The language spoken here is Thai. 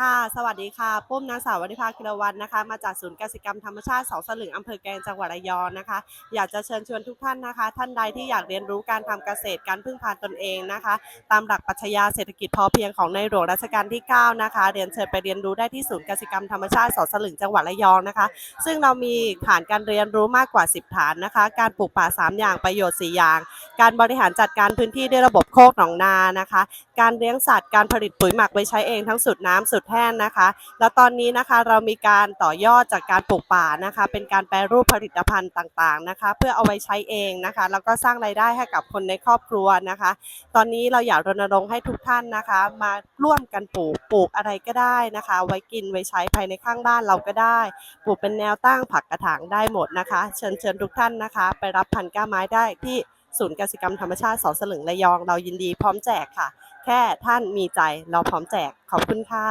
ค่ะ สวัสดีค่ะ ปุ้มนางสาววณิภาคิรวันนะคะ มาจากศูนย์กสิกรรมธรรมชาติเสาสลึงอำเภอแกลงจังหวัดระยองนะคะ อยากจะเชิญชวนทุกท่านนะคะ ท่านใดที่อยากเรียนรู้การทำเกษตรการพึ่งพาตนเองนะคะ ตามหลักปรัชญาเศรษฐกิจพอเพียงของในหลวงรัชกาลที่9นะคะ เรียนเชิญไปเรียนรู้ได้ที่ศูนย์กสิกรรมธรรมชาติเสาสลึงจังหวัดระยองนะคะ ซึ่งเรามีฐานการเรียนรู้มากกว่า 10 ฐานนะคะ การปลูกป่า 3 อย่างประโยชน์ 4 อย่าง การบริหารจัดการพื้นที่ด้วยระบบโคกหนองนานะคะ การเลี้ยงสัตว์การผลิตปุ๋ยหมักไว้ใช้เองทั้งสุดน้ำสุดแห้งนะคะ แล้วตอนนี้นะคะเรามีการต่อยอดจากการปลูกป่านะคะ เป็นการแปรรูปผลิตภัณฑ์ต่างๆนะคะ เพื่อเอาไว้ใช้เองนะคะ แล้วก็สร้างรายได้ให้กับคนในครอบครัวนะคะ ตอนนี้เราอยากรณรงค์ให้ทุกท่านนะคะ มาร่วมกันปลูกปลูกอะไรก็ได้นะคะ ไว้กินไว้ใช้ภายในข้างบ้านเราก็ได้ ปลูกเป็นแนวตั้งผักกระถางได้หมดนะคะ เชิญเชิญทุกท่านนะคะ ไปรับพันธุ์ก้าไม้ได้ที่ศูนย์กสิกรรมธรรมชาติเสาสลึงระยอง เรายินดีพร้อมแจกค่ะ แค่ท่านมีใจเราพร้อมแจก ขอบคุณค่ะ